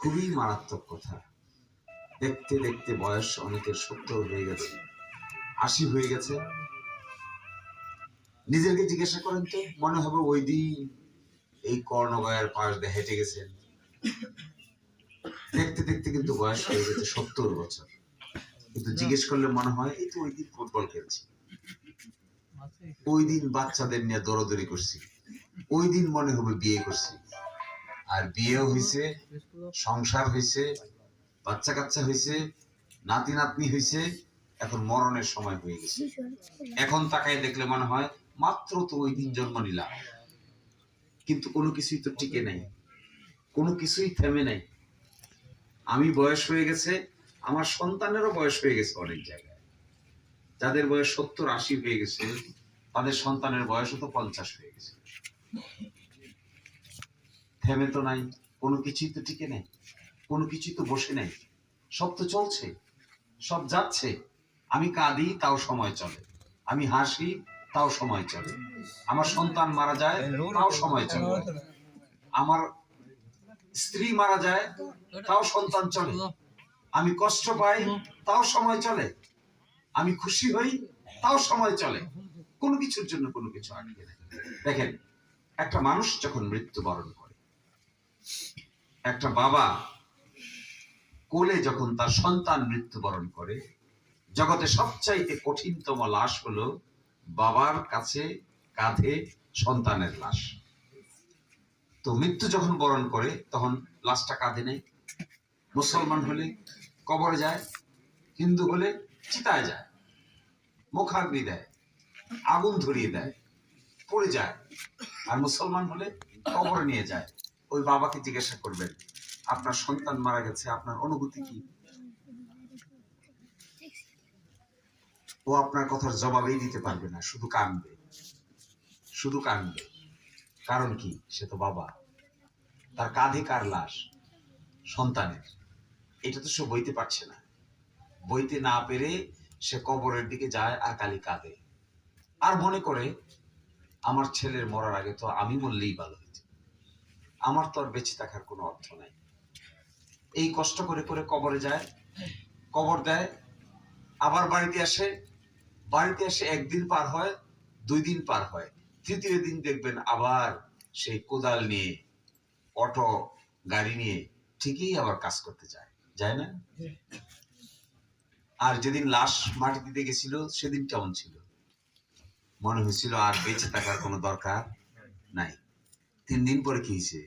খুবই মারাত্মক কথা। দেখতে দেখতে বয়স অনেকের সত্তর হয়ে গেছে, আশি হয়ে গেছে। নিজেকে জিজ্ঞাসা করেন তো, মনে হবে ওই দিন এই কর্ণগয়ের পাশ দিয়ে হেঁটে গেছেন। দেখতে দেখতে কিন্তু বয়স হয়ে গেছে সত্তর বছর। কিন্তু জিজ্ঞেস করলে মনে হয়, এই তো ওই দিন ফুটবল খেলছি। ওই দিন বাচ্চাদের নিয়ে দৌড়াদৌড়ি করছি। ওই দিন মনে হবে বিয়ে করছি। আর বিয়েও হয়েছে সংসার হয়েছে বাচ্চা কাচ্চা হয়েছে নাতি নাতনি হয়েছে এখন মরণের সময় হয়ে গেছে। এখন তাকায় দেখলে মনে হয় মাত্র তো ওই দিন জন্ম নিলাম। কিন্তু কোনো কিছুই তো টিকে নাই। কোনো কিছুই থেমে নাই। আমি বয়স হয়ে গেছে আমার সন্তানেরও বয়স হয়ে গেছে অনেক জায়গায়। যাদের বয়স সত্তর আশি হয়ে গেছে তাদের সন্তানের বয়সও তো পঞ্চাশ হয়ে গেছে। থেমে তো নাই, কোনো কিছুই তো টিকে নেই, কোনো কিছুই তো বসে নেই। সব তো চলছে, সব যাচ্ছে। আমি কাঁদি, তাও সময় চলে। আমি হাসি, তাও সময় চলে। আমার সন্তান মারা যায়, তাও সময় চলে। আমার স্ত্রী মারা যায়, তাও সন্তান চলে। আমি কষ্ট পাই, তাও সময় চলে। আমি খুশি হই, তাও সময় চলে। কোনো কিছুর জন্য কোনো কিছু আটকে দেখেন, একটা মানুষ যখন মৃত্যুবরণ করে একটা বাবা কোলে যখন তার সন্তান মৃত্যুবরণ করে, জগতে সবচাইতে কঠিনতম লাশ হলো বাবার কাছে কাঁধে সন্তানের লাশ। তো মৃত্যু যখন বরণ করে, তখন লাশটা কাঁধে নেই মুসলমান হলে কবরে যায়, হিন্দু হলে চিতায় যায়, মুখাগ্নি দেয়, আগুন ধরিয়ে দেয়, পড়ে যায়, আর মুসলমান হলে কবর নিয়ে যায়। ওই বাবাকে জিজ্ঞাসা করবেন, আপনার সন্তান মারা গেছে, আপনার অনুভূতি কি? ও আপনার কথার জবাবেই দিতে পারবে না, শুধু কাঁদবে শুধু কাঁদবে কারণ কি? সে তো বাবা। তার কাঁধে কার লাশ? সন্তানের। এটা তো সে বইতে পারছে না। বইতে না পেরে সে কবরের দিকে যায় আর কালি কাঁদে। আর মনে করে, আমার ছেলের মরার আগে তো আমি মরলেই ভালো হইতো। আমার তো আর বেঁচে থাকার কোনো অর্থ নাই। এই কষ্ট করে করে কবরে যায়, কবর দেয়, আবার বাড়িতে আসে, বাড়িতে এসে একদিন পার হয়, দুই দিন পার হয়। তৃতীয় দিন দেখবেন আবার সেই কোদাল নিয়ে, অটো, গাড়ি নিয়ে ঠিকই আবার কাজ করতে যায়। যায় না? আর যেদিন লাশ মাটি দিতে গেছিল, সেদিন কেমন ছিল? মনে হয়েছিল আর বেঁচে থাকার কোনো দরকার নাই। তিন দিন পরে কি হয়েছে